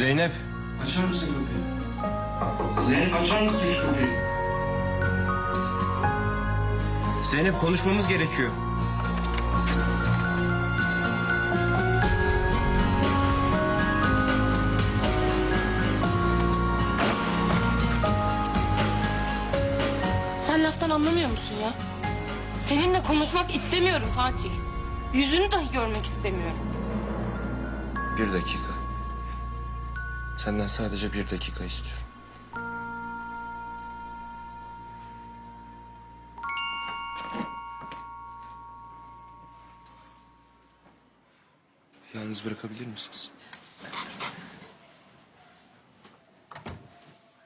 Zeynep. Açar mısın kapıyı? Zeynep açar mısın şu kapıyı? Zeynep konuşmamız gerekiyor. Sen laftan anlamıyor musun ya? Seninle konuşmak istemiyorum Fatih. Yüzünü dahi görmek istemiyorum. Bir dakika. Senden sadece bir dakika istiyorum. Yalnız bırakabilir misiniz?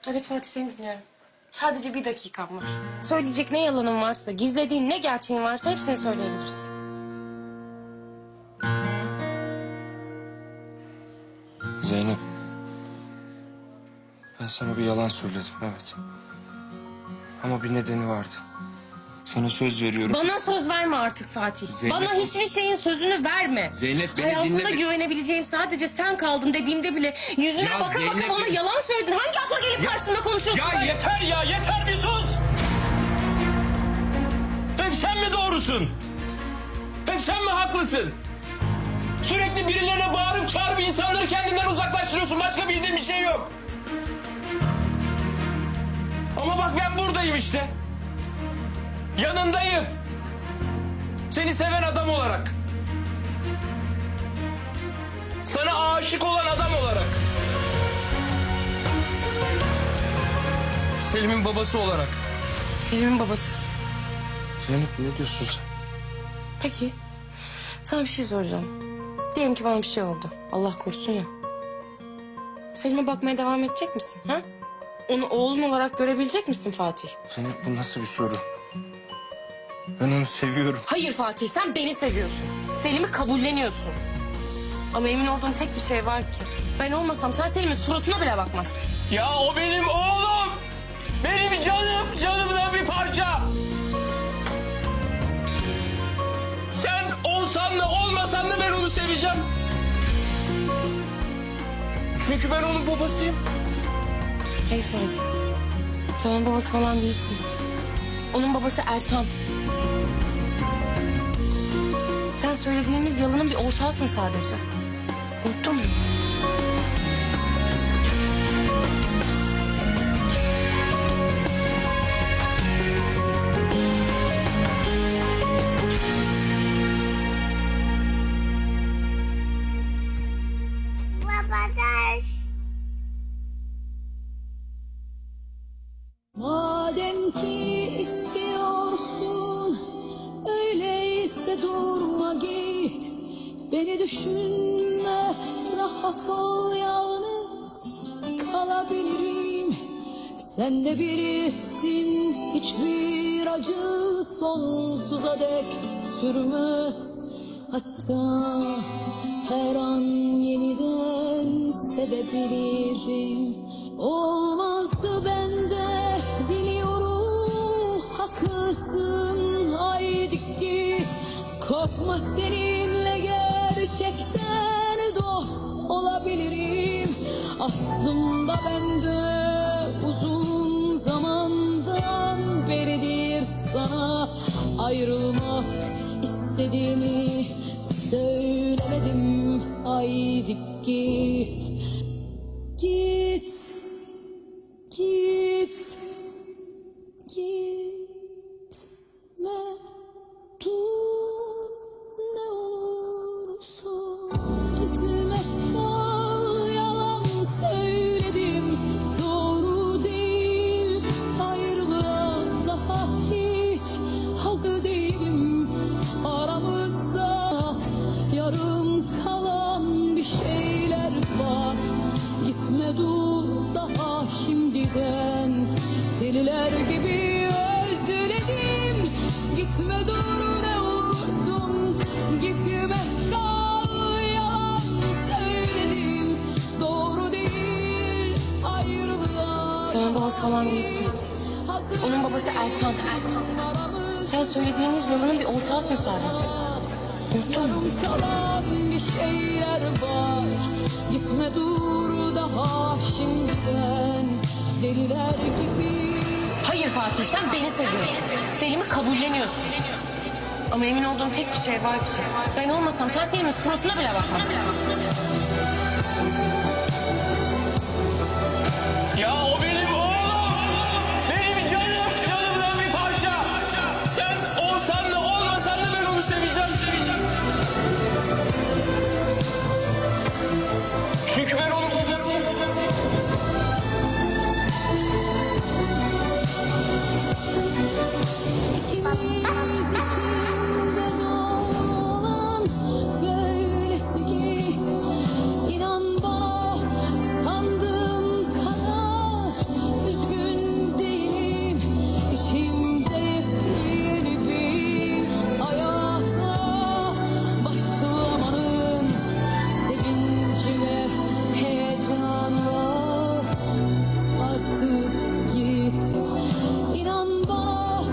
Evet Fatih seni dinliyorum. Sadece bir dakikan var. Söyleyecek ne yalanın varsa, gizlediğin ne gerçeğin varsa hepsini söyleyebilirsin. Ben sana bir yalan söyledim evet. Ama bir nedeni vardı. Sana söz veriyorum. Bana söz verme artık Fatih. Zeynep- Bana hiçbir şeyin sözünü verme. Zeynep beni Hayatımda dinle. güvenebileceğim sadece sen kaldın dediğimde bile yüzüne Ya baka baka Zeynep- bana yalan söyledin. Hangi akla gelip karşımda konuşuyorsun? Ya yeter ya yeter bir sus. Hep sen mi doğrusun? Hep sen mi haklısın? Sürekli birilerine bağırıp çağırıp insanları kendinden uzaklaştırıyorsun. Başka bildiğin bir şey yok. Ama bak ben buradayım işte. Yanındayım. Seni seven adam olarak. Sana aşık olan adam olarak. Selim'in babası olarak. Selim'in babası. Zeynep ne diyorsun sen? Peki. Sana bir şey soracağım. Diyelim ki bana bir şey oldu. Allah korusun ya. Selim'e bakmaya devam edecek misin? Ha? Onu oğlun olarak görebilecek misin Fatih? Zeynep bu nasıl bir soru? Ben onu seviyorum. Hayır Fatih sen beni seviyorsun. Selim'i kabulleniyorsun. Ama emin olduğum tek bir şey var ki. Ben olmasam sen Selim'in suratına bile bakmazsın. Ya o benim oğlum. Benim canım, canımdan bir parça. Sen olsan da olmasan da ben onu seveceğim. Çünkü ben onun babasıyım. Hayır Fatih. Sen onun babası falan değilsin. Onun babası Ertan. Sen söylediğimiz yalanın bir ortağısın sadece. Unuttun mu? Madem Beni düşünme rahat ol yalnız. Kalabilirim. Sen de bilirsin hiçbir acı sonsuza dek sürmez. Hatta her an yeniden sevebilirim. Olmazdı bende biliyorum haklısın. Haydi git Korkma seninle gerçekten dost olabilirim. Aslında bende uzun zamandan beridir sana ayrılmak istediğimi söylemedim. Haydi git Git Git şimdiden Deliler gibi özledim Gitme dur ne olursun Gitme kal yalan söyledim Doğru değil ayrılığa Sen babası falan değilsin. Onun babası Ertan. Sen söylediğimiz yalanın bir ortağısın sadece. Yarım kalan bir şeyler var Gitme dur daha şimdiden Deliler gibi Hayır Fatih sen beni seviyorsun. Selim'i kabulleniyorsun. Ama emin olduğum tek bir şey var ki. Ben olmasam sen Selim'in suratına bile bakmazsın.